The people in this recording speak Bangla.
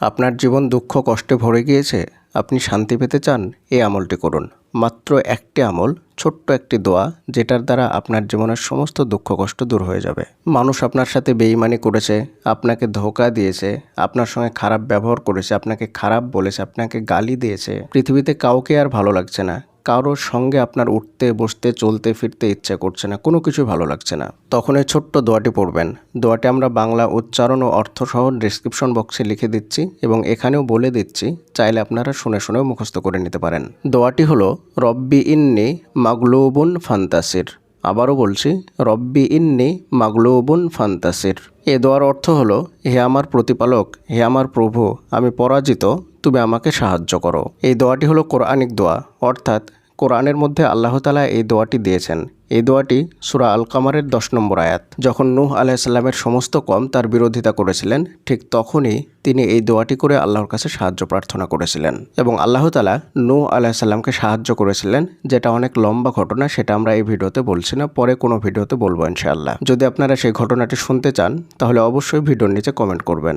আপনার জীবন দুঃখ কষ্টে ভরে গিয়েছে, আপনি শান্তি পেতে চান, এই আমলটি করুন। মাত্র একটি আমল, ছোট্ট একটি দোয়া, যেটার দ্বারা আপনার জীবনের সমস্ত দুঃখ কষ্ট দূর হয়ে যাবে। মানুষ আপনার সাথে বেইমানি করেছে, আপনাকে ধোকা দিয়েছে, আপনার সঙ্গে খারাপ ব্যবহার করেছে, আপনাকে খারাপ বলেছে, আপনাকে গালি দিয়েছে। পৃথিবীতে কাউকে আর ভালো লাগছে না। কারোর সঙ্গে আপনার উঠতে, বসতে, চলতে, ফিরতে ইচ্ছে করছে না, কোনো কিছু ভালো লাগছে না। তখন এই ছোট্ট দোয়াটি পড়বেন। দোয়াটি আমরা বাংলা উচ্চারণ ও অর্থ সহ ডিসক্রিপশন বক্সে লিখে দিচ্ছি এবং এখানেও বলে দিচ্ছি, চাইলে আপনারা শুনে শুনেও মুখস্থ করে নিতে পারেন। দোয়াটি হলো, রব্বি ইন্নি মাগলুবুন ফান্তাসির। আবারও বলছি, রব্বি ইন্নি মাগলুবুন ফান্তাসির। এ দোয়ার অর্থ হলো, হে আমার প্রতিপালক, হে আমার প্রভু, আমি পরাজিত তুমি আমাকে সাহায্য করো। এই দোয়াটি হলো কোরআনিক দোয়া। অর্থাৎ কোরআনের মধ্যে আল্লাহ তালা এই দোয়াটি দিয়েছেন। এই দোয়াটি সুরা আল কামারের দশ নম্বর আয়াত। যখন নূহ আলাইসাল্লামের সমস্ত কম তার বিরোধিতা করেছিলেন, ঠিক তখনই তিনি এই দোয়াটি করে আল্লাহর কাছে সাহায্য প্রার্থনা করেছিলেন এবং আল্লাহ তালা নূহ আলাইসাল্লামকে সাহায্য করেছিলেন, যেটা অনেক লম্বা ঘটনা, সেটা আমরা এই ভিডিওতে বলছি না, পরে কোনো ভিডিওতে বলব ইনশাআল্লাহ। যদি আপনারা সেই ঘটনাটি শুনতে চান, তাহলে অবশ্যই ভিডিওর নিচে কমেন্ট করবেন।